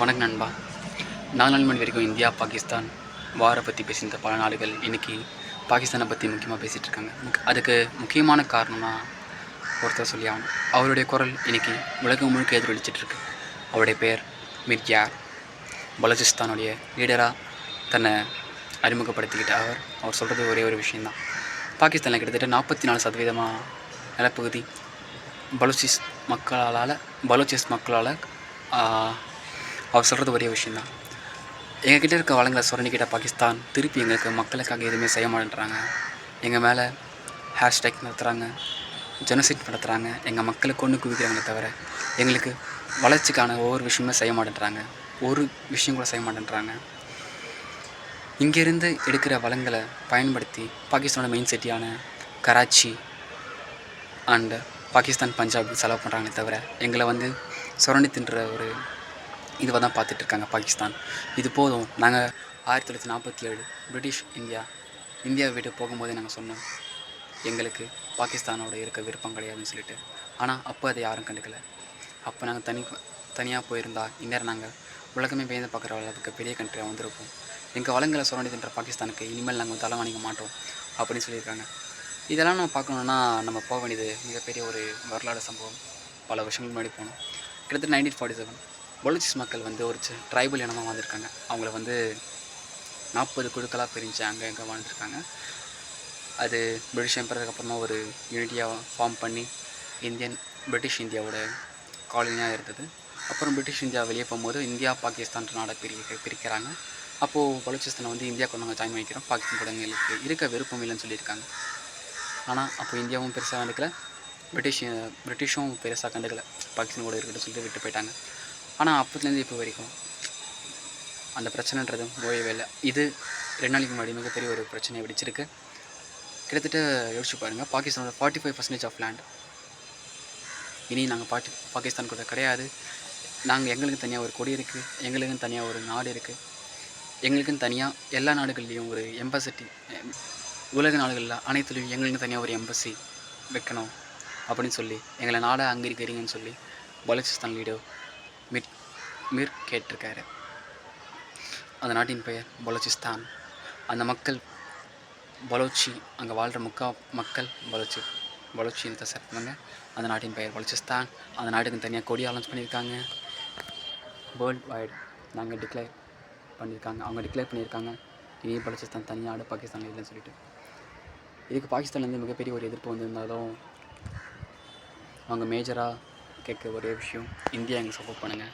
வணக்கம் நண்பா. நாலு நாள் மணி வரைக்கும் இந்தியா பாகிஸ்தான் வாரை பற்றி பேசியிருந்த பல நாடுகள் இன்றைக்கி பாகிஸ்தானை பற்றி முக்கியமாக பேசிகிட்டு இருக்காங்க. அதுக்கு முக்கியமான காரணம்னா ஒருத்தர் சொல்லி ஆகணும். அவருடைய குரல் இன்றைக்கி உலகம் முழுக்க எதிரொலிச்சிட்ருக்கு அவருடைய பெயர் மிர்யார் பலோச்சிஸ்தானுடைய லீடராக தன்னை அறிமுகப்படுத்திக்கிட்ட அவர். அவர் சொல்கிறது ஒரே ஒரு விஷயந்தான் பாகிஸ்தானில் கிட்டத்தட்ட நாற்பத்தி நாலு சதவீதமாக நிலப்பகுதி பலூச்சிஸ் மக்களால் பலூச்சிஸ் மக்களால் அவர் சொல்கிறது ஒரே விஷயந்தான் எங்ககிட்ட இருக்க வளங்களை சுரண்டிக்கிட்ட பாகிஸ்தான் திருப்பி எங்களுக்கு மக்களுக்காக எதுவுமே செய்ய மாட்டேன்றாங்க. எங்கள் மேலே ஹேஷ்டேக் நடத்துகிறாங்க ஜெனசைட் நடத்துகிறாங்க எங்கள் மக்களுக்கு ஒன்று குவிக்கிறாங்களே தவிர எங்களுக்கு வளர்ச்சிக்கான ஒவ்வொரு விஷயமே செய்ய மாட்டேன்றாங்க. ஒரு விஷயம் கூட செய்ய மாட்டேன்றாங்க. இங்கேருந்து எடுக்கிற வளங்களை பயன்படுத்தி பாகிஸ்தானோட மெயின் சிட்டியான கராச்சி அண்டு பாகிஸ்தான் பஞ்சாப் செலவு பண்ணுறாங்களே தவிர எங்களை வந்து சுரண்டி தின்ற ஒரு இதுவாக தான் பார்த்துட்டு இருக்காங்க பாகிஸ்தான். இது போதும். நாங்கள் ஆயிரத்தி தொள்ளாயிரத்தி நாற்பத்தி ஏழு பிரிட்டிஷ் இந்தியா இந்தியாவை விட்டு போகும்போதே நாங்கள் சொன்னோம் எங்களுக்கு பாகிஸ்தானோட இருக்க விருப்பம் கிடையாதுன்னு சொல்லிட்டு. ஆனால் அப்போ அதை யாரும் கண்டுக்கல. அப்போ நாங்கள் தனி தனியாக போயிருந்தா இந்நேரம் நாங்கள் உலகமே பயந்து பார்க்குற அளவுக்கு பெரிய கண்ட்ரியாக வந்திருப்போம். எங்கள் வளங்களை சுரண்டி பாகிஸ்தானுக்கு இனிமேல் நாங்கள் தலை வாங்கிக்க மாட்டோம் அப்படின்னு சொல்லியிருக்காங்க. இதெல்லாம் நம்ம பார்க்கணுன்னா நம்ம போக வேண்டியது மிகப்பெரிய ஒரு வரலாறு சம்பவம். பல வருஷங்களுக்கு முன்னாடி போனோம். கிட்டத்தட்ட நைன்டீன் ஃபார்ட்டி செவன் பலூச்சிஸ் மக்கள் வந்து ஒரு ட்ரைபல் இனமாக வாழ்ந்துருக்காங்க அவங்கள வந்து நாற்பது குழுக்களாக பிரிஞ்சு அங்கே எங்கே வாழ்ந்துருக்காங்க. அது பிரிட்டிஷ் எம்பரருக்கு அப்புறமா ஒரு யூனிட்டியாக ஃபார்ம் பண்ணி இந்தியன் பிரிட்டிஷ் இந்தியாவோட காலனியாக இருந்தது. அப்புறம் பிரிட்டிஷ் இந்தியா வெளியே போகும்போது இந்தியா பாகிஸ்தான் நாடை பிரி பிரிக்கிறாங்க. அப்போது பலூச்சிஸ்தானை வந்து இந்தியாவுக்கு நாங்கள் ஜாயின் பண்ணிக்கிறோம். பாகிஸ்தான் கூட எங்களுக்கு இருக்க விருப்பம் இல்லைன்னு சொல்லியிருக்காங்க. ஆனால் அப்போ இந்தியாவும் பெருசாக கண்டுக்கல. பிரிட்டிஷ் பிரிட்டிஷும் பெருசாக கண்டுக்கல. பாகிஸ்தான் கூட இருக்கட்டும் சொல்லிட்டு விட்டு போயிட்டாங்க. ஆனால் அப்போத்துலேருந்து இப்போ வரைக்கும் அந்த பிரச்சனைன்றது ஓயவே இல்லை. இது ரெண்டு நாளைக்கு முன்னாடி மிகப்பெரிய ஒரு பிரச்சனையை வெடிச்சிருக்கு. கிட்டத்தட்ட யோசிச்சு பாருங்கள் பாகிஸ்தானோட forty five percentage of land இனி நாங்கள் பாட்டி பாகிஸ்தான் கூட கிடையாது. நாங்கள் எங்களுக்கு தனியாக ஒரு கொடி இருக்குது எங்களுக்குன்னு தனியாக ஒரு நாடு இருக்குது எங்களுக்குன்னு தனியாக எல்லா நாடுகள்லேயும் ஒரு எம்பசிட்டி உலக நாடுகளில் அனைத்துலேயும் எங்களுக்கு தனியாக ஒரு எம்பசி வைக்கணும் அப்படின்னு சொல்லி எங்களை நாடாக அங்கீகரிங்கன்னு சொல்லி பலூச்சிஸ்தான் லீடர் மிர் மிர் கேட்டிருக்காரு. அந்த நாட்டின் பெயர் பலோச்சிஸ்தான். அந்த மக்கள் பலோச்சி அங்கே வாழ்கிற முக்கா மக்கள் பலோச்சி பலோச்சி இனத்தை அந்த நாட்டின் பெயர் பலோச்சிஸ்தான். அந்த நாட்டுக்கு தனியாக கொடி அலௌன்ஸ் பண்ணியிருக்காங்க. வேர்ல்ட் வைடு நாங்கள் டிக்ளேர் பண்ணியிருக்காங்க. அவங்க டிக்ளேர் பண்ணியிருக்காங்க. இனி பலோச்சிஸ்தான் தனியாக பாகிஸ்தான் இல்லைன்னு சொல்லிட்டு. இதுக்கு பாகிஸ்தான்லேருந்து மிகப்பெரிய ஒரு எதிர்ப்பு வந்திருந்தாலும் அவங்க மேஜராக கேட்க ஒரே விஷயம். இந்தியா எங்களுக்கு சப்போர்ட் பண்ணுங்கள்